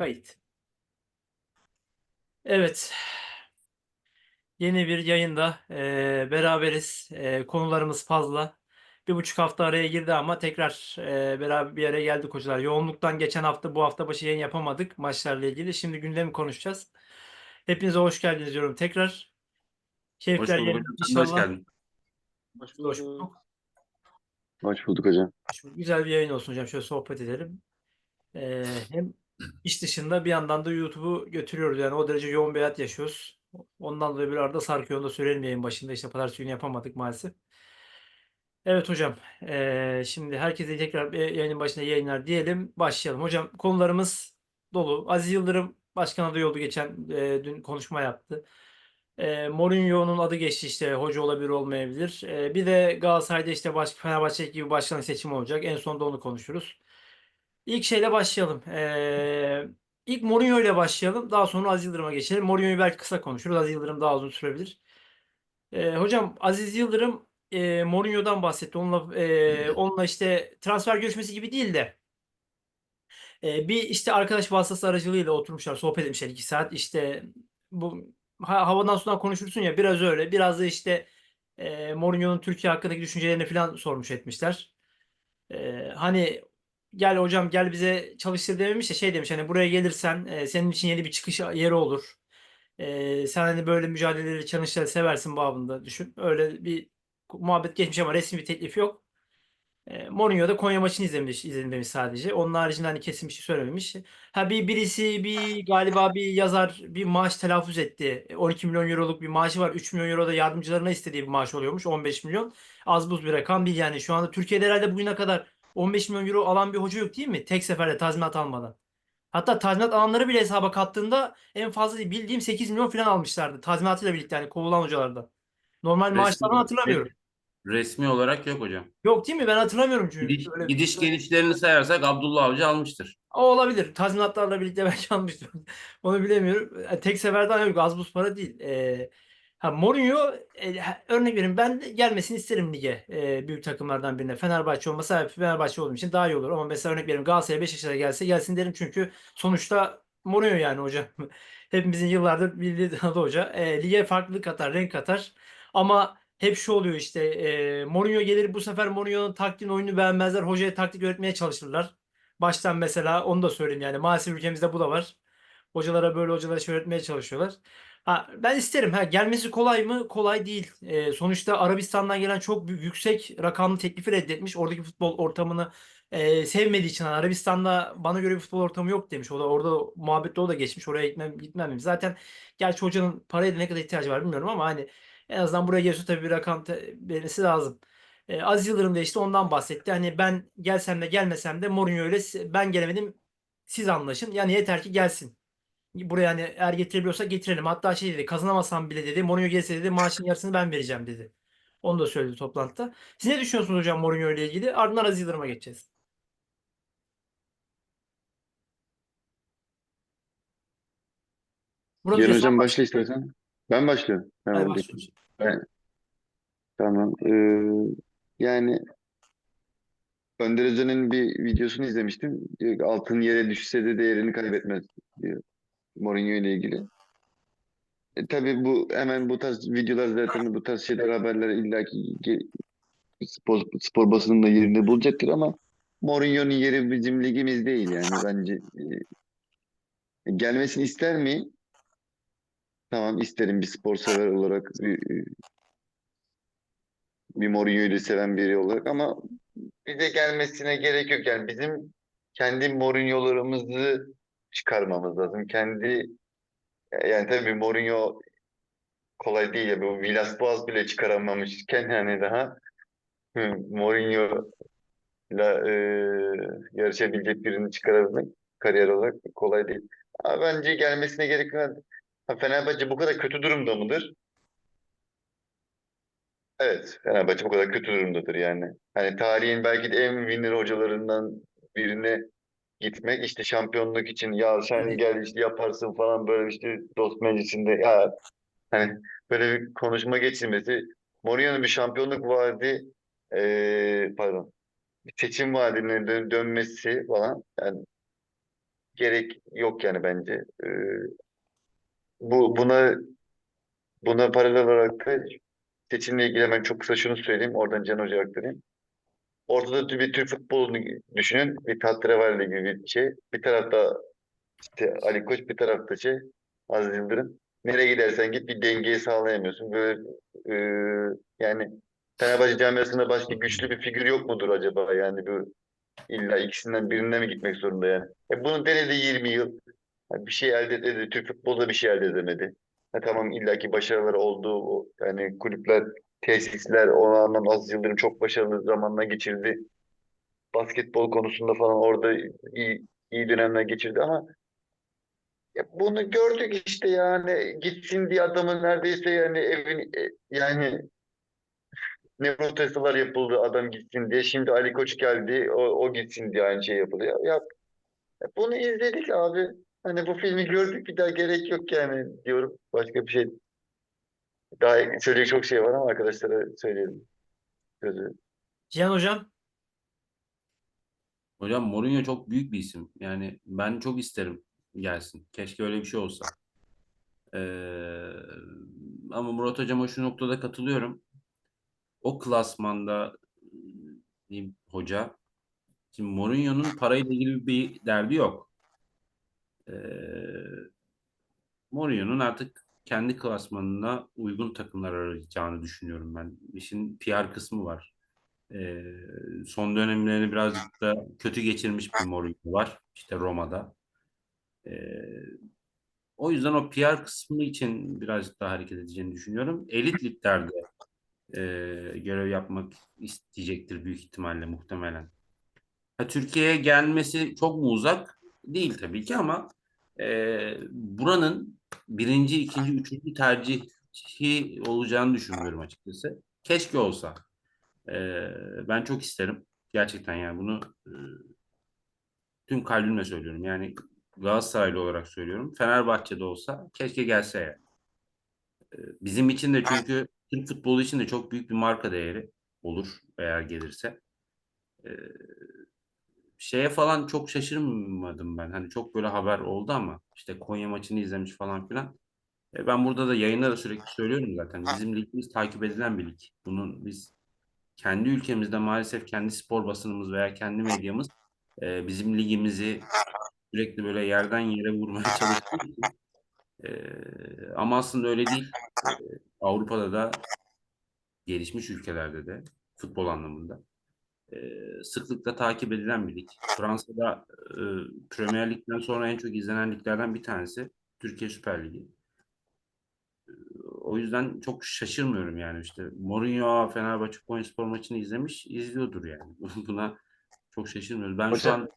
Kayıt. Evet. Yeni bir yayında eee, beraberiz. Eee, konularımız fazla. Bir buçuk hafta araya girdi ama tekrar eee, beraber bir araya geldik hocalar. Yoğunluktan geçen hafta bu hafta başı yayın yapamadık maçlarla ilgili. Şimdi gündemi konuşacağız. Hepinize hoş geldiniz diyorum tekrar. Hoş Keyifler bulduk. Sen de hoş geldin. Hoş bulduk. Hoş bulduk hocam. Güzel bir yayın olsun hocam. Şöyle sohbet edelim. Eee, hem iş dışında bir yandan da YouTube'u götürüyoruz. Yani o derece yoğun bir hayat yaşıyoruz. Ondan dolayı bir arada sarkıyor. Onu da söyleyelim yayın başında. İşte pazartesi günü yapamadık maalesef. Evet hocam. eee, şimdi herkese tekrar yayının başında yayınlar diyelim. Başlayalım. Hocam konularımız dolu. Aziz Yıldırım başkan adayı oldu geçen eee, dün konuşma yaptı. Eee Mourinho'nun adı geçti işte hoca olabilir olmayabilir. Eee, bir de Galatasaray'da işte baş, Fenerbahçe gibi başkan seçimi olacak. En sonunda onu konuşuruz. İlk şeyle başlayalım. Eee ilk Mourinho ile başlayalım. Daha sonra Aziz Yıldırım'a geçelim. Mourinho'yu belki kısa konuşuruz. Aziz Yıldırım daha uzun sürebilir. Eee, hocam Aziz Yıldırım eee Mourinho'dan bahsetti. Onunla eee, onunla işte transfer görüşmesi gibi değil de eee, bir işte arkadaş vasıtası aracılığıyla oturmuşlar, sohbet etmişler iki saat. İşte bu ha- havadan sudan konuşursun ya biraz öyle. Biraz da işte eee Mourinho'nun Türkiye hakkındaki düşüncelerini falan sormuş etmişler. Eee, hani gel hocam gel bize çalıştır dememiş de şey demiş hani buraya gelirsen eee, senin için yeni bir çıkış yeri olur. Eee, sen hani böyle mücadeleleri, challenge'ları seversin babında düşün. Öyle bir muhabbet geçmiş ama resmi bir teklif yok. Eee, Mourinho da Konya maçını izlemiş, izledim demiş sadece. Onun haricinde hani kesin bir şey söylememiş. Ha bir birisi bir galiba bir yazar bir maaş telaffuz etti. 12 milyon euroluk bir maaşı var. 3 milyon euro da yardımcılarına istediği bir maaş oluyormuş. 15 milyon. Az buz bir rakam değil yani. Şu anda Türkiye'de herhalde bugüne kadar 15 milyon euro alan bir hoca yok değil mi? Tek seferde tazminat almadan. Hatta tazminat alanları bile hesaba kattığında en fazla bildiğim 8 milyon falan almışlardı. Tazminatıyla birlikte yani kovulan hocalardan. Normal Resmi, maaşlarını hatırlamıyorum. resmi olarak yok hocam. Yok değil mi? Ben hatırlamıyorum çünkü. Gidiş, Öyle- gidiş gelişlerini sayarsak Abdullah Avcı almıştır. O olabilir. Tazminatlarla birlikte belki almıştır. Onu bilemiyorum. E, Tek seferden yok. Az buz para değil. E, ha Mourinho e, örnek vereyim ben gelmesini isterim lige. e, büyük takımlardan birine. Fenerbahçe olmasa Fenerbahçe olduğum için daha iyi olur. Ama mesela örnek vereyim Galatasaray Beşiktaş'a gelse gelsin derim çünkü sonuçta Mourinho yani hocam. Hepimizin yıllardır bildiği adı hoca. E, lige farklılık katar, renk katar. Ama hep şu oluyor işte e, Mourinho gelir bu sefer Mourinho'nun taktiğini oyunu beğenmezler. Hocaya taktik öğretmeye çalışırlar. Baştan mesela onu da söyleyeyim yani maalesef ülkemizde bu da var. Hocalara böyle hocalara şey öğretmeye çalışıyorlar. Ha, ben isterim. Ha, gelmesi kolay mı? Kolay değil. Ee, sonuçta Arabistan'dan gelen çok yüksek rakamlı teklifi reddetmiş. Oradaki futbol ortamını e, sevmediği için hani Arabistan'da bana göre bir futbol ortamı yok demiş. O da orada muhabbette o da geçmiş. Oraya gitmem, gitmem. Zaten gerçi hocanın paraya da ne kadar ihtiyacı var bilmiyorum ama hani en azından buraya geliyorsa tabii bir rakam verilmesi lazım. E, Aziz Yıldırım da işte ondan bahsetti. Hani ben gelsem de gelmesem de Mourinho ile ben gelemedim siz anlaşın. Yani yeter ki gelsin. Buraya hani eğer getirebiliyorsa getirelim. Hatta şey dedi kazanamasam bile dedi Mourinho gelse dedi maaşın yarısını ben vereceğim dedi. Onu da söyledi toplantıda. Siz ne düşünüyorsunuz hocam Mourinho ile ilgili? Ardından Aziz Yıldırım'a geçeceğiz. Murat Yarın Hocam, başla istersen. Ben başlıyorum. Ben Hadi oradayım. başlıyoruz. Tamam. Ee, yani Önder Özen'in bir videosunu izlemiştim. Altın yere düşse de değerini kaybetmez diyor. Mourinho ile ilgili. E, tabii bu hemen bu tarz videolar zaten bu tarz şeyler haberler illaki spor, spor basınında yerini bulacaktır ama Mourinho'nun yeri bizim ligimiz değil yani bence e, gelmesini ister mi? Tamam isterim bir spor sever olarak bir, bir Mourinho'yu seven biri olarak ama bize gelmesine gerek yok. Yani bizim kendi Mourinho'larımızı çıkarmamız lazım. Kendi yani tabii Mourinho kolay değil ya. Bu Villas Boas bile çıkaramamışken yani daha Mourinho ile e, yarışabilecek birini çıkarabilmek kariyer olarak kolay değil. Ama bence gelmesine gerek yok. Fenerbahçe bu kadar kötü durumda mıdır? Evet, Fenerbahçe bu kadar kötü durumdadır yani. Hani tarihin belki de en winner hocalarından birine gitmek işte şampiyonluk için ya sen gel işte yaparsın falan böyle işte dost meclisinde ya hani böyle bir konuşma geçirmesi Mourinho'nun bir şampiyonluk vaadi eee pardon bir seçim vaadine dön- dönmesi falan yani gerek yok yani bence. Ee, bu buna buna paralel olarak da seçimle ilgili hemen çok kısa şunu söyleyeyim. Oradan Can Hoca'ya aktarayım. Ortada bir Türk futbolunu düşünün. Bir tahterevalli gibi bir şey. Bir tarafta işte Ali Koç, bir tarafta şey Aziz Yıldırım. Nereye gidersen git bir dengeyi sağlayamıyorsun. Böyle e, yani Fenerbahçe camiasında başka güçlü bir figür yok mudur acaba? Yani bu illa ikisinden birine mi gitmek zorunda yani? E bunu denedi 20 yıl. Ha, Bir şey elde edemedi. Türk futbolu da bir şey elde edemedi. Ha, tamam illaki başarıları oldu. Yani kulüpler, tesisler o anlamda Aziz Yıldırım çok başarılı zamanlar geçirdi. Basketbol konusunda falan orada iyi, iyi dönemler geçirdi ama ya bunu gördük işte yani gitsin diye adamın neredeyse yani evin e, yani ne protestolar yapıldı adam gitsin diye. Şimdi Ali Koç geldi o, o gitsin diye aynı şey yapılıyor. Ya, ya bunu izledik abi. Hani bu filmi gördük bir daha gerek yok yani diyorum. Başka bir şey daha söyleyecek çok şey var ama arkadaşlara söyleyelim. Sözü. Cihan Hocam Hocam Mourinho çok büyük bir isim. Yani ben çok isterim gelsin. Keşke öyle bir şey olsa. Ee, ama Murat Hocam'a şu noktada katılıyorum. O klasmanda diyeyim, hoca şimdi Mourinho'nun parayla ilgili bir derdi yok. Ee, Mourinho'nun artık kendi klasmanına uygun takımlar arayacağını düşünüyorum ben. İşin PR kısmı var. Ee, son dönemlerini birazcık da kötü geçirmiş bir Mourinho var. İşte Roma'da. Ee, o yüzden o PR kısmı için birazcık daha hareket edeceğini düşünüyorum. Elit liglerde e, görev yapmak isteyecektir büyük ihtimalle muhtemelen. Ha, Türkiye'ye gelmesi çok mu uzak? Değil tabii ki ama e, buranın birinci, ikinci, üçüncü tercihi olacağını düşünmüyorum açıkçası. Keşke olsa. E, ben çok isterim. Gerçekten yani bunu e, tüm kalbimle söylüyorum. Yani Galatasaraylı olarak söylüyorum. Fenerbahçe'de olsa keşke gelse yani. E, bizim için de çünkü Türk futbolu için de çok büyük bir marka değeri olur eğer gelirse. E, şeye falan çok şaşırmadım ben. Hani çok böyle haber oldu ama işte Konya maçını izlemiş falan filan. E, ben burada da yayında da sürekli söylüyorum zaten. Bizim ligimiz takip edilen bir lig. Bunun biz kendi ülkemizde maalesef kendi spor basınımız veya kendi medyamız e, bizim ligimizi sürekli böyle yerden yere vurmaya için e, ama aslında öyle değil. E, Avrupa'da da gelişmiş ülkelerde de futbol anlamında e, sıklıkla takip edilen bir lig. Fransa'da e, Premier Lig'den sonra en çok izlenen liglerden bir tanesi Türkiye Süper Ligi. E, O yüzden çok şaşırmıyorum yani işte Mourinho Fenerbahçe Konyaspor maçını izlemiş, izliyordur yani. Buna çok şaşırmıyorum. Ben şu Hocam- an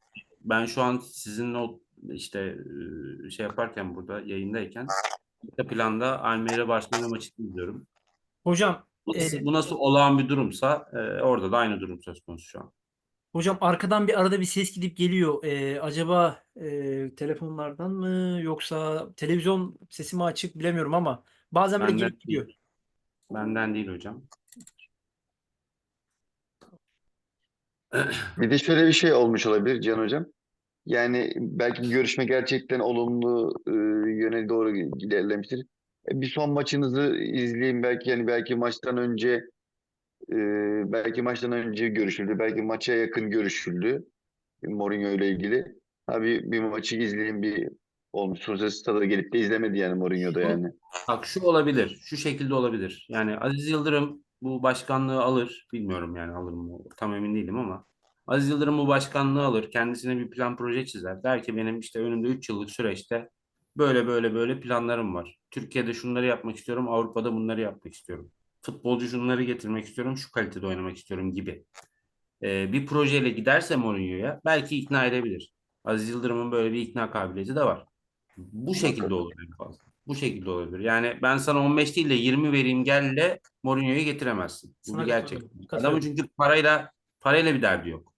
ben şu an sizinle o işte şey yaparken burada yayındayken arka planda Almeyra Barcelona maçını izliyorum. hocam Bu nasıl, e, bu nasıl olağan bir durumsa e, orada da aynı durum söz konusu şu an. hocam arkadan bir arada bir ses gidip geliyor. E, acaba e, telefonlardan mı yoksa televizyon sesi mi açık bilemiyorum ama bazen böyle Benden gelip gidiyor. değil. Benden değil hocam. Bir de şöyle bir şey olmuş olabilir Can Hocam. Yani belki görüşme gerçekten olumlu e, yöne doğru ilerlemiştir. Bir son maçınızı izleyin belki yani belki maçtan önce e, belki maçtan önce görüşüldü. Belki maça yakın görüşüldü. Mourinho ile ilgili. Abi bir maçı izleyin bir olmuş. Sonuçta stada gelip de izlemedi yani Mourinho da yani. Bak şu olabilir. Şu şekilde olabilir. Yani Aziz Yıldırım bu başkanlığı alır. Bilmiyorum yani alır mı? Tam emin değilim ama. Aziz Yıldırım bu başkanlığı alır. Kendisine bir plan proje çizer. Der ki benim işte önümde 3 yıllık süreçte böyle böyle böyle planlarım var. Türkiye'de şunları yapmak istiyorum. Avrupa'da bunları yapmak istiyorum. Futbolcu şunları getirmek istiyorum. Şu kalitede oynamak istiyorum gibi. Ee, bir projeyle giderse Mourinho'ya belki ikna edebilir. Aziz Yıldırım'ın böyle bir ikna kabiliyeti de var. Bu şekilde olur en fazla. Bu şekilde olabilir. Yani ben sana 15 değil de 20 vereyim gelle Mourinho'yu getiremezsin. Bu bir gerçek. Adamın çünkü parayla parayla bir derdi yok.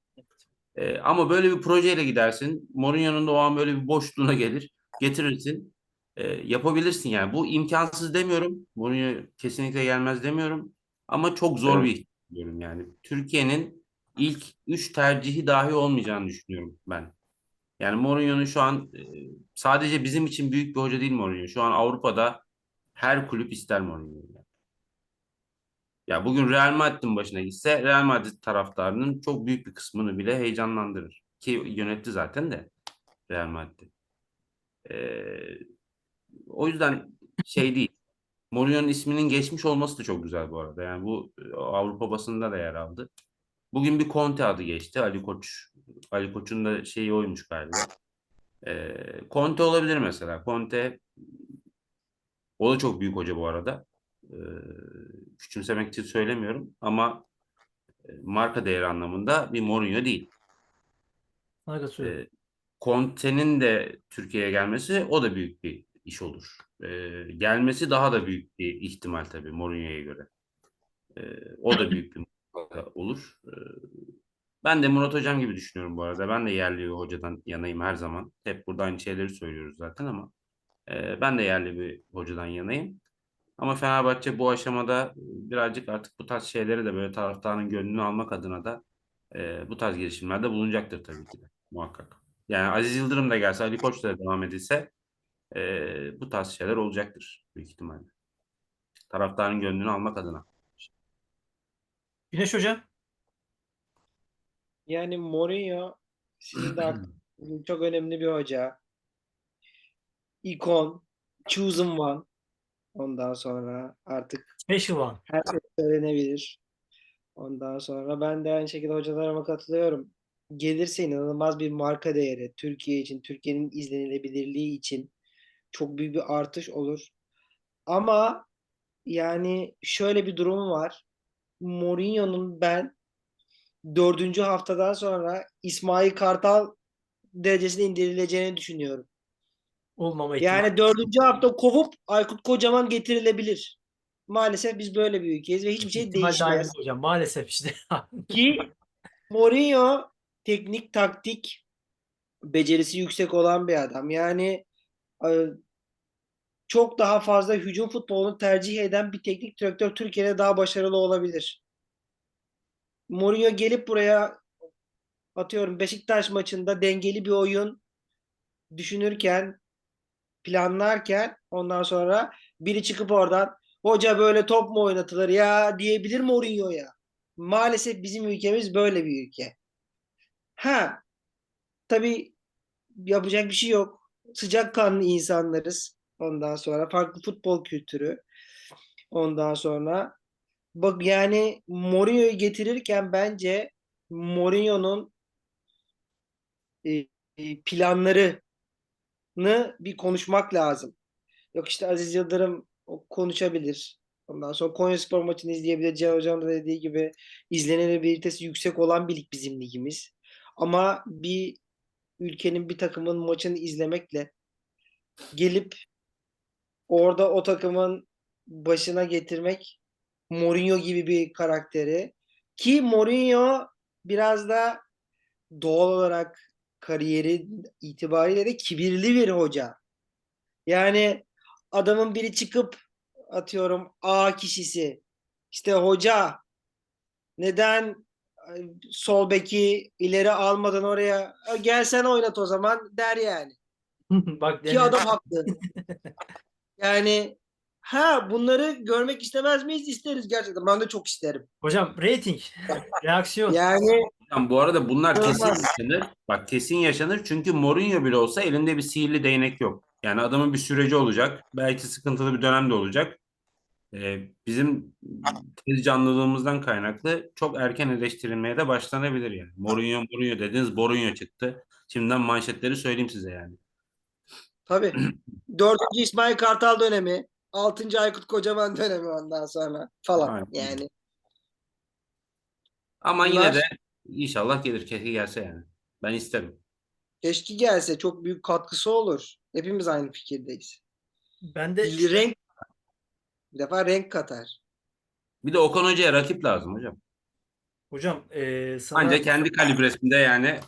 Ee, ama böyle bir projeyle gidersin. Mourinho'nun da o an böyle bir boşluğuna gelir. Getirirsin. Ee, yapabilirsin yani. Bu imkansız demiyorum. Mourinho kesinlikle gelmez demiyorum. Ama çok zor bir ihtimal diyorum yani. Türkiye'nin ilk üç tercihi dahi olmayacağını düşünüyorum ben. Yani Mourinho'nun şu an e, sadece bizim için büyük bir hoca değil Mourinho. Şu an Avrupa'da her kulüp ister Mourinho'yu. Ya bugün Real Madrid'in başına gitse Real Madrid taraftarının çok büyük bir kısmını bile heyecanlandırır. Ki yönetti zaten de Real Madrid'i. Ee, o yüzden şey değil. Mourinho'nun isminin geçmiş olması da çok güzel bu arada. Yani bu e, Avrupa basında da yer aldı. Bugün bir Conte adı geçti. Ali Koç Ali Koç'un da şeyi oymuş galiba. Ee, Conte olabilir mesela. Conte o da çok büyük hoca bu arada. Ee, küçümsemek için söylemiyorum ama e, marka değeri anlamında bir Mourinho değil. Sana katılıyorum. Conte'nin de Türkiye'ye gelmesi o da büyük bir iş olur. Ee, gelmesi daha da büyük bir ihtimal tabii Mourinho'ya göre. Ee, o da büyük bir olur. Ee, ben de Murat Hocam gibi düşünüyorum bu arada. Ben de yerli bir hocadan yanayım her zaman. Hep burada aynı şeyleri söylüyoruz zaten ama e, ben de yerli bir hocadan yanayım. Ama Fenerbahçe bu aşamada birazcık artık bu tarz şeyleri de böyle taraftarın gönlünü almak adına da e, bu tarz girişimlerde bulunacaktır tabii ki de muhakkak. Yani Aziz Yıldırım da gelse, Ali Koç da devam edilse e, bu tarz şeyler olacaktır büyük ihtimalle. Taraftarın gönlünü almak adına. Güneş Hocam. Yani Mourinho sizin de çok önemli bir hoca. İkon, chosen one. Ondan sonra artık Special One. her şey söylenebilir. Ondan sonra ben de aynı şekilde hocalarıma katılıyorum. Gelirse inanılmaz bir marka değeri. Türkiye için, Türkiye'nin izlenilebilirliği için çok büyük bir artış olur. Ama yani şöyle bir durum var. Mourinho'nun ben dördüncü haftadan sonra İsmail Kartal derecesine indirileceğini düşünüyorum. Olmama ihtimali. Yani dördüncü hafta kovup Aykut Kocaman getirilebilir. Maalesef biz böyle bir ülkeyiz ve hiçbir şey İhtimal değişmez. hocam. Maalesef işte. Ki Mourinho teknik taktik becerisi yüksek olan bir adam. Yani e, çok daha fazla hücum futbolunu tercih eden bir teknik direktör Türkiye'de daha başarılı olabilir. Mourinho gelip buraya atıyorum Beşiktaş maçında dengeli bir oyun düşünürken planlarken ondan sonra biri çıkıp oradan hoca böyle top mu oynatılır ya diyebilir Mourinho'ya. Maalesef bizim ülkemiz böyle bir ülke. Ha tabii yapacak bir şey yok. Sıcakkanlı insanlarız. Ondan sonra farklı futbol kültürü. Ondan sonra bak yani Mourinho'yu getirirken bence Mourinho'nun e, e, planlarını bir konuşmak lazım. Yok işte Aziz Yıldırım konuşabilir. Ondan sonra Konyaspor maçını izleyebilir. Can Hocam da dediği gibi izlenilabilitesi yüksek olan bir lig bizim ligimiz. Ama bir ülkenin bir takımın maçını izlemekle gelip orada o takımın başına getirmek Mourinho gibi bir karakteri ki Mourinho biraz da doğal olarak kariyeri itibariyle de kibirli bir hoca. Yani adamın biri çıkıp atıyorum A kişisi işte hoca neden sol beki ileri almadan oraya "E, gel sen oynat o zaman der yani. Bak Ki adam haklı. yani ha bunları görmek istemez miyiz? İsteriz gerçekten. Ben de çok isterim. Hocam rating. Reaksiyon. Yani Yani bu arada bunlar kesin Olmaz. yaşanır. Bak kesin yaşanır çünkü Mourinho bile olsa elinde bir sihirli değnek yok. Yani adamın bir süreci olacak. Belki sıkıntılı bir dönem de olacak. Ee, bizim tez canlılığımızdan kaynaklı çok erken eleştirilmeye de başlanabilir yani. Mourinho Mourinho dediniz, Mourinho çıktı. Şimdiden manşetleri söyleyeyim size yani. tabii. Dördüncü İsmail Kartal dönemi. Altıncı Aykut Kocaman dönemi ondan sonra falan. Aynen. Yani Ama Bunlar- yine de inşallah gelir. Keşke gelse yani. Ben isterim. keşke gelse çok büyük katkısı olur. Hepimiz aynı fikirdeyiz. Ben de Renk bir defa renk katar. Bir de Okan Hoca'ya rakip lazım hocam. hocam e, sana Ancak kendi kalibresinde yani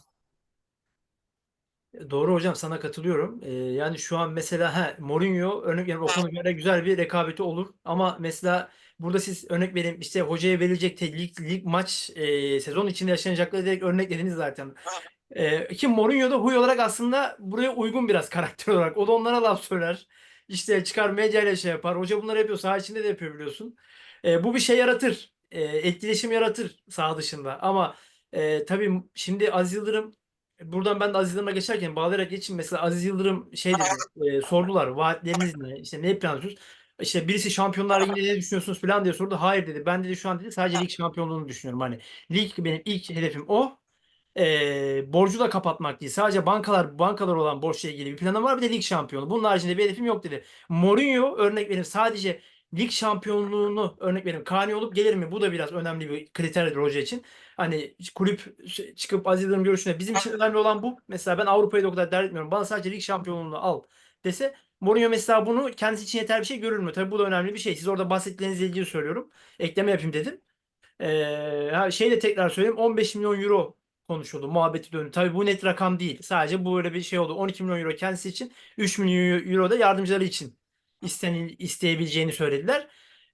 Doğru hocam sana katılıyorum. Ee, yani şu an mesela he, Mourinho örnek veriyorum Okan'a göre güzel bir rekabeti olur. Ama mesela burada siz örnek vereyim işte hocaya verilecek lig, lig maç e, sezon içinde yaşanacakları direkt örnek dediniz zaten. Ee, ki Mourinho da huy olarak aslında buraya uygun biraz karakter olarak. O da onlara laf söyler. İşte çıkar medyayla şey yapar. Hoca bunları yapıyor. Saha içinde de yapıyor biliyorsun. Ee, bu bir şey yaratır. Ee, etkileşim yaratır saha dışında. Ama e, tabii şimdi Aziz Yıldırım buradan ben de Aziz Yıldırım'a geçerken bağlayarak geçeyim. Mesela Aziz Yıldırım şey dedi, e, sordular. Vaatleriniz ne? İşte ne planlıyorsunuz? İşte birisi Şampiyonlar Ligi'nde ne düşünüyorsunuz falan diye sordu. Hayır dedi. Ben dedi şu an dedi sadece lig şampiyonluğunu düşünüyorum. Hani lig benim ilk hedefim o e, borcu da kapatmak değil. Sadece bankalar bankalar olan borçla ilgili bir planım var. Bir de lig şampiyonu. Bunun haricinde bir hedefim yok dedi. Mourinho örnek vereyim sadece lig şampiyonluğunu örnek vereyim. Kani olup gelir mi? Bu da biraz önemli bir kriterdir hoca için. Hani kulüp çıkıp Aziz Yıldırım görüşüne bizim için önemli olan bu. Mesela ben Avrupa'yı da o kadar dert etmiyorum. Bana sadece lig şampiyonluğunu al dese Mourinho mesela bunu kendisi için yeterli bir şey görür mü? Tabii bu da önemli bir şey. Siz orada bahsettiklerinizle ilgili söylüyorum. Ekleme yapayım dedim. Ee, şey de tekrar söyleyeyim 15 milyon euro konuşuldu. Muhabbeti döndü. Tabii bu net rakam değil. Sadece bu öyle bir şey oldu. 12 milyon euro kendisi için 3 milyon euro da yardımcıları için isten, isteyebileceğini söylediler.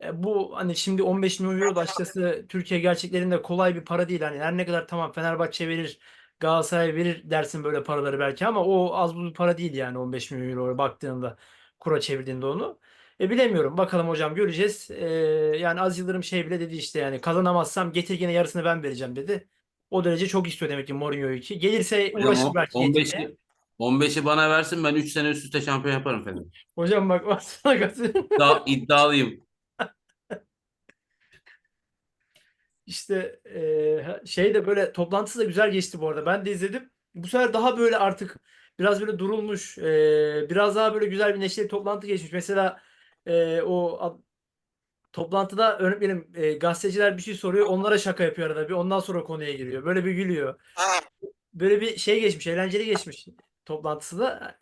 E, bu hani şimdi 15 milyon euro da açıkçası Türkiye gerçeklerinde kolay bir para değil. Hani her ne kadar tamam Fenerbahçe verir Galatasaray verir dersin böyle paraları belki ama o az bir para değil yani 15 milyon euro baktığında kura çevirdiğinde onu. E bilemiyorum. Bakalım hocam göreceğiz. E, yani Aziz Yıldırım şey bile dedi işte yani kazanamazsam getir gene yarısını ben vereceğim dedi. O derece çok istiyor demek ki Mourinho'yu ki. Gelirse Hocam uğraşır o- belki 15'i getirmeye. 15'i bana versin ben 3 sene üst üste şampiyon yaparım Fener. Hocam bak baksana katılıyorum. İddia, iddialıyım. İşte eee, şey de böyle toplantısı da güzel geçti bu arada. Ben de izledim. Bu sefer daha böyle artık biraz böyle durulmuş, eee, biraz daha böyle güzel bir neşeli toplantı geçmiş. Mesela eee, o toplantıda örnek benim gazeteciler bir şey soruyor, onlara şaka yapıyor arada bir. Ondan sonra konuya giriyor. Böyle bir gülüyor. Böyle bir şey geçmiş, eğlenceli geçmiş toplantısı da.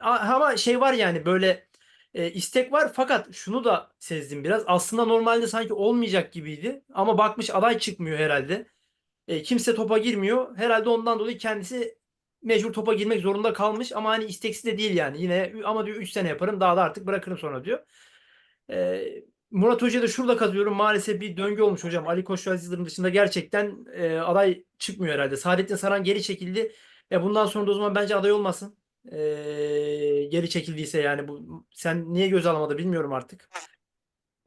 Ama şey var yani böyle e, istek var fakat şunu da sezdim biraz. Aslında normalde sanki olmayacak gibiydi. Ama bakmış aday çıkmıyor herhalde. E, kimse topa girmiyor. Herhalde ondan dolayı kendisi mecbur topa girmek zorunda kalmış. Ama hani isteksiz de değil yani. Yine ama diyor 3 sene yaparım daha da artık bırakırım sonra diyor. E, Murat Hoca'ya da şurada katılıyorum. Maalesef bir döngü olmuş hocam. Ali Koç Yıldırım dışında gerçekten e, aday çıkmıyor herhalde. Saadettin Saran geri çekildi. E, bundan sonra da o zaman bence aday olmasın. E, geri çekildiyse yani bu sen niye göz alamadı bilmiyorum artık.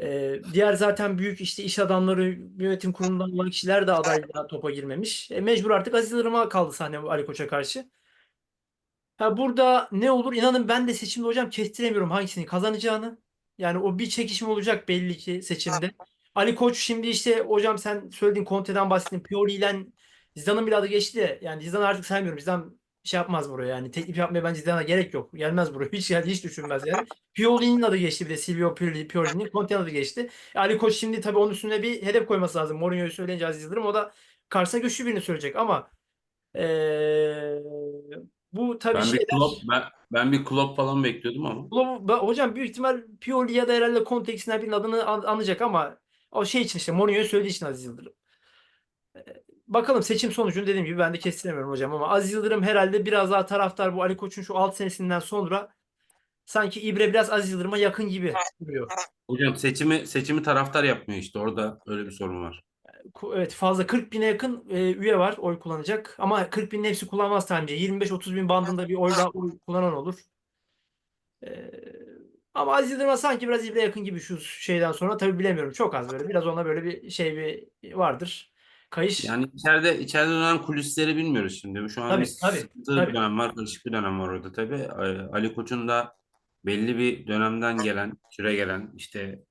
E, diğer zaten büyük işte iş adamları yönetim kurulundan olan kişiler de adayla topa girmemiş. E, mecbur artık Aziz Yıldırım'a kaldı sahne Ali Koç'a karşı. Ha burada ne olur inanın ben de seçimde hocam kestiremiyorum hangisini kazanacağını. Yani o bir çekişme olacak belli ki seçimde. Ali Koç şimdi işte hocam sen söylediğin Conte'den bahsettin. Pioli ile Zidane'ın bir adı geçti de yani Zidane artık saymıyorum. Zidane şey yapmaz buraya yani teklif yapmaya bence Zidane'a gerek yok. Gelmez buraya. Hiç yani hiç düşünmez yani. Pioli'nin adı geçti bir de Silvio Pioli, Pioli'nin Conte'nin adı geçti. E, Ali Koç şimdi tabii onun üstüne bir hedef koyması lazım. Mourinho'yu söyleyince Aziz Yıldırım o da karşısına güçlü birini söyleyecek ama eee, bu tabii Ben bir şeyler Klopp, ben, ben bir Klopp falan bekliyordum ama. Ulan bu- hocam büyük ihtimal Pioli ya da herhalde ikisinden birinin adını an- anacak ama o şey için işte Mourinho'yu söylediği için Aziz Yıldırım. Ee, Bakalım seçim sonucunu dediğim gibi ben de kestiremiyorum hocam ama Aziz Yıldırım herhalde biraz daha taraftar bu Ali Koç'un şu 6 senesinden sonra sanki İbre biraz Aziz Yıldırım'a yakın gibi duruyor. Hocam seçimi seçimi taraftar yapmıyor işte orada öyle bir sorun var. Evet fazla 40 bine yakın e, üye var oy kullanacak ama 40 binin hepsi kullanmaz bence. 25-30 bin bandında bir oy kullanan olur. Ee, ama Aziz Yıldırım'a sanki biraz İbre yakın gibi şu şeyden sonra tabii bilemiyorum. Çok az böyle. Biraz ona böyle bir şey bir vardır. Kayış. Yani içeride içeride dönen kulisleri bilmiyoruz şimdi. Şu an Tabii, bir tabii, tabii. bir dönem var, karışık bir dönem var orada tabii. Ali Koç'un da belli bir dönemden gelen, süre gelen işte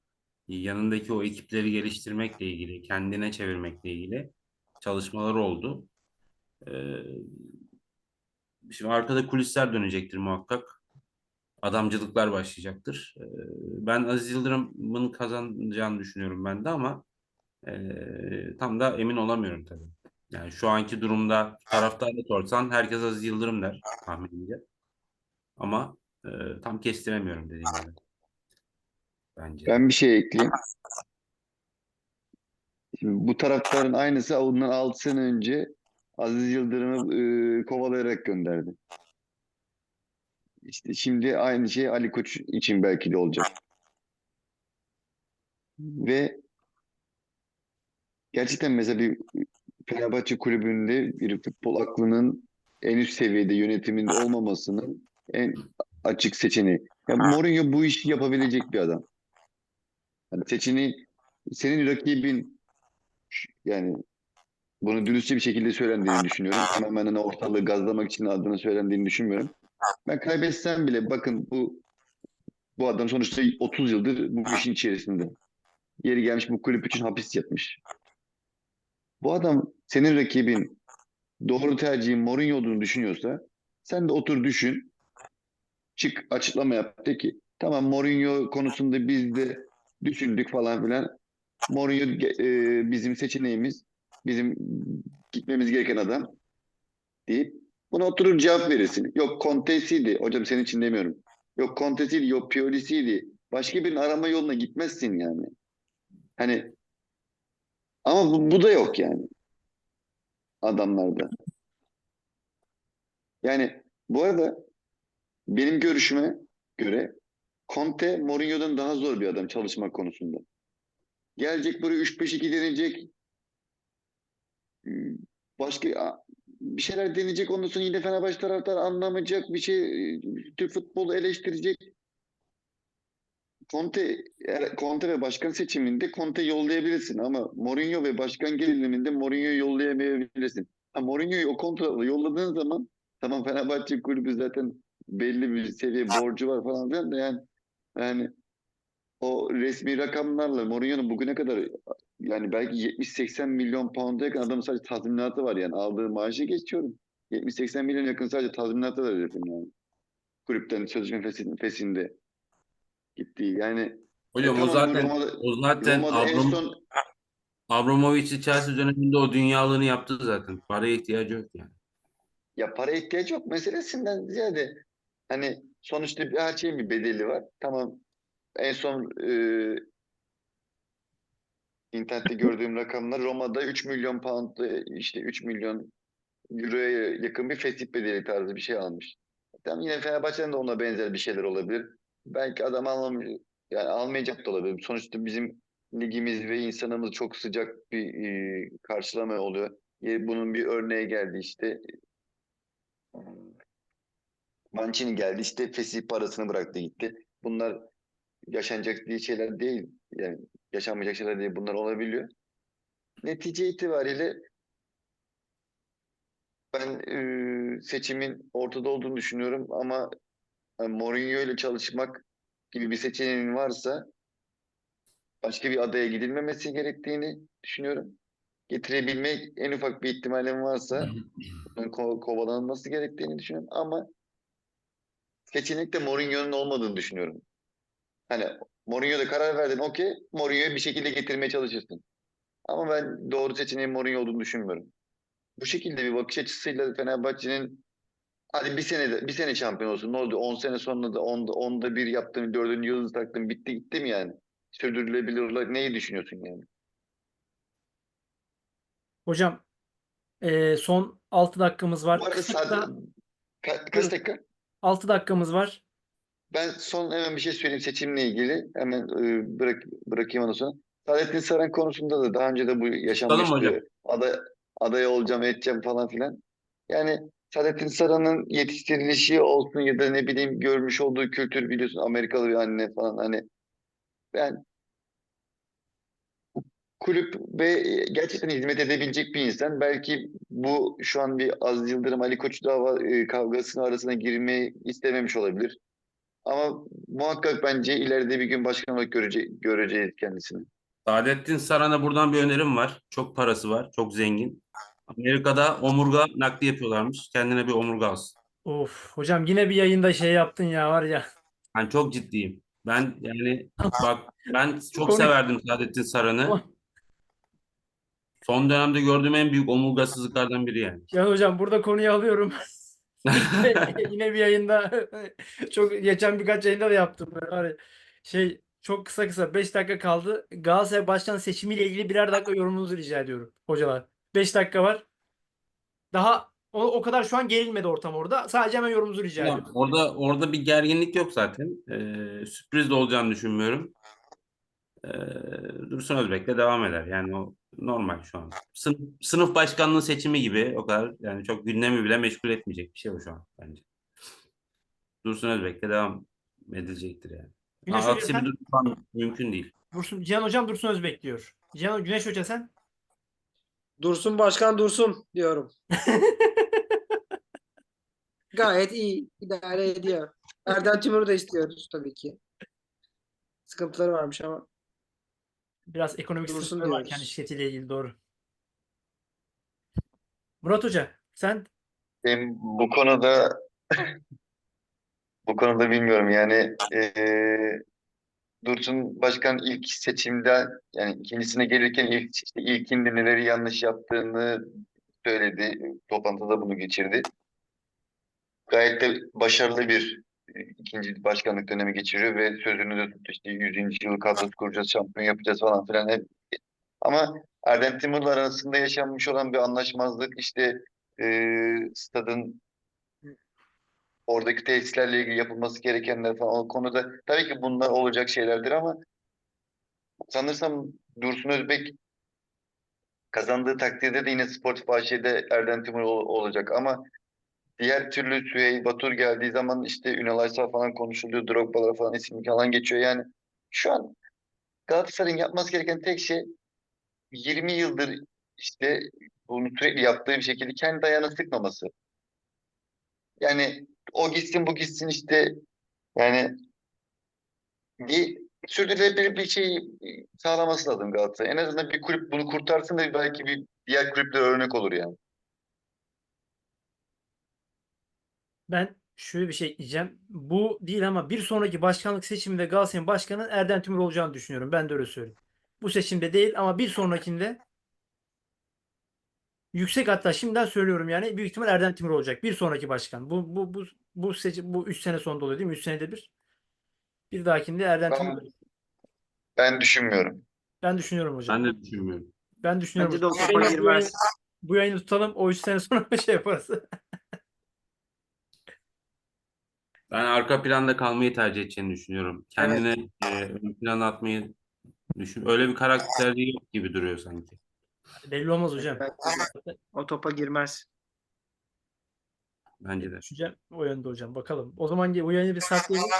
yanındaki o ekipleri geliştirmekle ilgili, kendine çevirmekle ilgili çalışmaları oldu. Ee, şimdi arkada kulisler dönecektir muhakkak. Adamcılıklar başlayacaktır. Ee, ben Aziz Yıldırım'ın kazanacağını düşünüyorum ben de ama ee, tam da emin olamıyorum tabii. Yani şu anki durumda taraftarı sorsan herkes Aziz Yıldırım der tahminimce. Ama e, tam kestiremiyorum dediğim gibi. Bence. Ben bir şey ekleyeyim. Şimdi bu taraftarın aynısı bundan 6 sene önce Aziz Yıldırım'ı e, kovalayarak gönderdi. İşte şimdi aynı şey Ali Koç için belki de olacak. Ve gerçekten mesela bir Fenerbahçe kulübünde bir futbol aklının en üst seviyede yönetimin olmamasının en açık seçeneği. Ya Mourinho bu işi yapabilecek bir adam. Yani seçeneği senin rakibin yani bunu dürüstçe bir şekilde söylendiğini düşünüyorum. Tamamen hani ortalığı gazlamak için adını söylendiğini düşünmüyorum. Ben kaybetsem bile bakın bu bu adam sonuçta 30 yıldır bu işin içerisinde. Yeri gelmiş bu kulüp için hapis yatmış. Bu adam senin rakibin doğru tercihin Mourinho olduğunu düşünüyorsa sen de otur düşün. Çık açıklama yap. De ki tamam Mourinho konusunda biz de düşündük falan filan. Mourinho e, bizim seçeneğimiz. Bizim gitmemiz gereken adam deyip buna oturur cevap verirsin. Yok Conte'siydi. Hocam senin için demiyorum. Yok Conte'siydi, yok Pioli'siydi. Başka birinin arama yoluna gitmezsin yani. Hani ama bu, bu da yok yani. Adamlarda. Yani bu arada benim görüşüme göre Conte Mourinho'dan daha zor bir adam çalışmak konusunda. Gelecek buraya 3-5-2 deneyecek. Başka bir şeyler deneyecek. Ondan sonra yine Fenerbahçe taraftar anlamayacak. Bir şey Türk futbolu eleştirecek. Conte, eğer Conte ve başkan seçiminde Conte yollayabilirsin ama Mourinho ve başkan geriliminde Mourinho'yu yollayamayabilirsin. Ha, Mourinho'yu o kontrolle yolladığın zaman tamam Fenerbahçe kulübü zaten belli bir seviye borcu var falan filan da yani yani o resmi rakamlarla Mourinho'nun bugüne kadar yani belki 70-80 milyon pound'a yakın adamın sadece tazminatı var yani aldığı maaşı geçiyorum. 70-80 milyon yakın sadece tazminatı var herifin yani. Kulüpten sözleşme fesinde, fesinde gittiği yani Hocam o tamam, bu zaten Roma'da, o zaten Roma'da Abram, son Abramovich'i Chelsea döneminde o dünyalığını yaptı zaten. Paraya ihtiyacı yok yani. ya para ihtiyacı yok meselesinden ziyade hani sonuçta her şeyin bir bedeli var. Tamam en son e, internette gördüğüm rakamlar Roma'da 3 milyon pound işte 3 milyon euroya yakın bir fesih bedeli tarzı bir şey almış. Tamam yine Fenerbahçe'nin de ona benzer bir şeyler olabilir. Belki adam almam yani almayacak da olabilir. Sonuçta bizim ligimiz ve insanımız çok sıcak bir e, karşılama oluyor. E, Bunun bir örneği geldi işte. Mancini geldi işte fesih parasını bıraktı gitti. Bunlar yaşanacak diye şeyler değil. Yani yaşanmayacak şeyler değil. Bunlar olabiliyor. Netice itibariyle ben e, seçimin ortada olduğunu düşünüyorum ama yani Mourinho ile çalışmak gibi bir seçeneğin varsa başka bir adaya gidilmemesi gerektiğini düşünüyorum. Getirebilmek en ufak bir ihtimalin varsa bunun ko- kovalanılması gerektiğini düşünüyorum ama kesinlikle Mourinho'nun olmadığını düşünüyorum. Hani Mourinho'da karar verdin okey Mourinho'yu bir şekilde getirmeye çalışırsın. Ama ben doğru seçeneğin Mourinho olduğunu düşünmüyorum. Bu şekilde bir bakış açısıyla Fenerbahçe'nin hadi bir sene bir sene şampiyon olsun. Ne oldu? 10 sene sonra da 10'da, 10'da bir yaptın, dördüncü yıldız taktın, bitti gitti mi yani? Sürdürülebilir olarak neyi düşünüyorsun yani? Hocam e, son 6 dakikamız var. Bu arada Kısa sadece Ka- kaç dakika? 6 dakikamız var. Ben son hemen bir şey söyleyeyim seçimle ilgili. Hemen e, bırak bırakayım ondan sonra. Saadettin Saran konusunda da daha önce de bu yaşanmıştı. Aday, aday olacağım, edeceğim falan filan. Yani Saadettin Saran'ın yetiştirilişi olsun ya da ne bileyim görmüş olduğu kültür biliyorsun Amerikalı bir anne falan hani ben kulüp ve gerçekten hizmet edebilecek bir insan. Belki bu şu an bir Aziz Yıldırım Ali Koç dava e, kavgasının arasına girmeyi istememiş olabilir. Ama muhakkak bence ileride bir gün başkan olarak görece göreceğiz kendisini. Saadettin Saran'a buradan bir önerim var. Çok parası var. Çok zengin. Amerika'da omurga nakli yapıyorlarmış. Kendine bir omurga alsın. Of hocam yine bir yayında şey yaptın ya var ya. Ben çok ciddiyim. Ben yani bak ben çok severdim Saadettin Saran'ı. Son dönemde gördüğüm en büyük omurgasızlıklardan biri yani. Ya hocam burada konuyu alıyorum. Yine, bir yayında çok geçen birkaç yayında da yaptım. Hani şey çok kısa kısa 5 dakika kaldı. Galatasaray başkan seçimiyle ilgili birer dakika yorumunuzu rica ediyorum hocalar. 5 dakika var. Daha o, o kadar şu an gerilmedi ortam orada. Sadece hemen yorumunuzu rica Ya, ediyorum. orada orada bir gerginlik yok zaten. Ee, sürpriz de olacağını düşünmüyorum. Ee, Dursun Özbek'le devam eder. Yani o normal şu an. Sınıf, sınıf başkanlığı seçimi gibi o kadar yani çok gündemi bile meşgul etmeyecek bir şey o şu an bence. Dursun Özbek'le devam edilecektir yani. Güneş Ha, Aksi sen, bir durum an mümkün değil. Dursun, Cihan Hocam Dursun Özbek diyor. Cihan, Güneş Hoca sen? Dursun Başkan Dursun diyorum. Gayet iyi idare ediyor. Erden Timur'u da istiyoruz tabii ki. Sıkıntıları varmış ama. Biraz ekonomik Dursun var diyoruz. kendi şirketiyle ilgili doğru. Murat Hoca sen Benim bu konuda bu konuda bilmiyorum yani eee Dursun Başkan ilk seçimde yani ikincisine gelirken ilk işte ilkinde neleri yanlış yaptığını söyledi. Toplantıda bunu geçirdi. Gayet de başarılı bir ikinci başkanlık dönemi geçiriyor ve sözünü de tuttu. İşte 100. yılı kadrosu kuracağız, şampiyon yapacağız falan filan. Hep- Ama Erdem Timur'la arasında yaşanmış olan bir anlaşmazlık işte eee stadın oradaki tesislerle ilgili yapılması gerekenler falan o konuda tabii ki bunlar olacak şeylerdir ama sanırsam Dursun Özbek kazandığı takdirde de yine Sportif AŞ'de Erdem Timur ol- olacak ama diğer türlü Süheyl Batur geldiği zaman işte Ünal Aysal falan konuşuluyor, Drogba'lar falan isim falan geçiyor yani şu an Galatasaray'ın yapması gereken tek şey 20 yıldır işte bunu sürekli yaptığı bir şekilde kendi ayağına sıkmaması. Yani o gitsin bu gitsin işte yani bir sürdürülebilir bir şey sağlaması lazım Galatasaray. En azından bir kulüp bunu kurtarsın da belki bir diğer kulüplere örnek olur yani. Ben şöyle bir şey diyeceğim. Bu değil ama bir sonraki başkanlık seçiminde Galatasaray'ın başkanı Erdem Tümür olacağını düşünüyorum. Ben de öyle söyleyeyim. Bu seçimde değil ama bir sonrakinde yüksek hatta şimdiden söylüyorum yani büyük ihtimal Erdem Timur olacak. Bir sonraki başkan. Bu bu bu bu seçim bu 3 sene sonunda oluyor değil mi? 3 senede bir. Bir dahakinde Erdem Ben- Timur. Ben düşünmüyorum. Ben düşünüyorum hocam. Ben de düşünmüyorum. Ben düşünüyorum. Bence de o hocam. topa Bu yayını- girmez. Bu yayını tutalım. O 3 sene sonra şey yaparız. Ben arka planda kalmayı tercih edeceğini düşünüyorum. Kendini e, ön plana atmayı düşün. Öyle bir karakteri yok gibi duruyor sanki. Belli olmaz hocam. O topa girmez. Bence de. Düşüncem o yönde hocam. Bakalım. O zaman bu yayını bir saklayalım.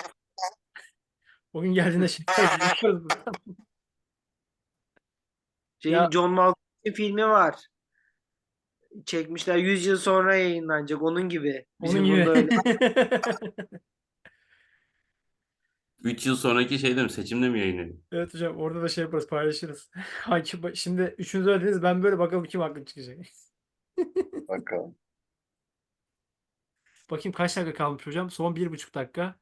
O gün geldiğinde şey. Şeyin Ya- John Malkovich filmi var. Çekmişler 100 yıl sonra yayınlanacak onun gibi. Bizim Onun gibi. burada öyle. 3 yıl sonraki şeyde mi? Seçimde mi yayınlanıyor? Evet hocam orada da şey yaparız paylaşırız. Hangi ba- şimdi üçünüz öyle ben böyle bakalım kim haklı çıkacak. Bakalım. Bakayım kaç dakika kalmış hocam? Son bir buçuk dakika.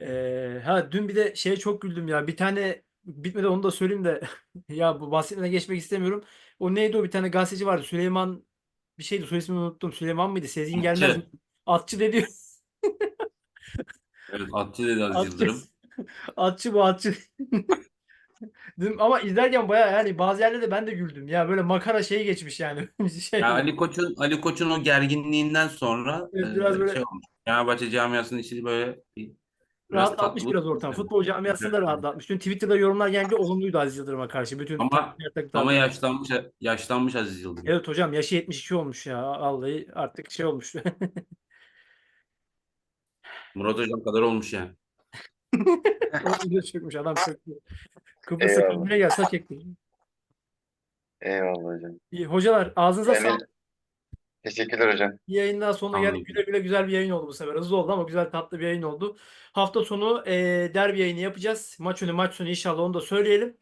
Ee, ha dün bir de şeye çok güldüm ya. Bir tane bitmedi onu da söyleyeyim de ya bu bahsetmeden geçmek istemiyorum. O neydi o bir tane gazeteci vardı. Süleyman bir şeydi. Soy ismini unuttum. Süleyman mıydı? Sezgin Gelmez Atçı. mi? Atçı dedi. Evet, Atçı dedi Aziz Atçı. Yıldırım. Atçı bu atçı. Dün ama izlerken baya yani bazı yerlerde ben de güldüm. Ya böyle makara şey geçmiş yani. şey. Ya Ali Koç'un Ali Koç'un o gerginliğinden sonra Evet, e, biraz böyle- şey olmuş. Fenerbahçe camiasının içi böyle bir biraz Rahatlatmış tatlılık biraz ortam. Futbol camiasını da rahatlatmış. Dün Twitter'da yorumlar genelde olumluydu Aziz Yıldırım'a karşı. Bütün Ama- Ama yaşlanmış yaşlanmış Aziz Yıldırım. Evet hocam yaşı 72 olmuş ya. Vallahi artık şey olmuş. Murat Hocam kadar olmuş yani. O video çökmüş adam çöktü. Kıbrıs'a Eyvallah. kalmaya gel saç ekti. Eyvallah hocam. İyi, hocalar ağzınıza sağlık. Teşekkürler hocam. Bir yayın daha sonuna Anladım. geldik. Güle güle güzel bir yayın oldu bu sefer. Hızlı oldu ama güzel tatlı bir yayın oldu. Hafta sonu eee derbi yayını yapacağız. Maç önü maç sonu inşallah onu da söyleyelim.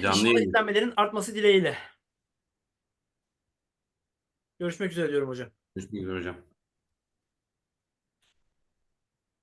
Canlı İnşallah yayın. izlenmelerin artması dileğiyle. Görüşmek üzere diyorum hocam. Görüşmek üzere hocam.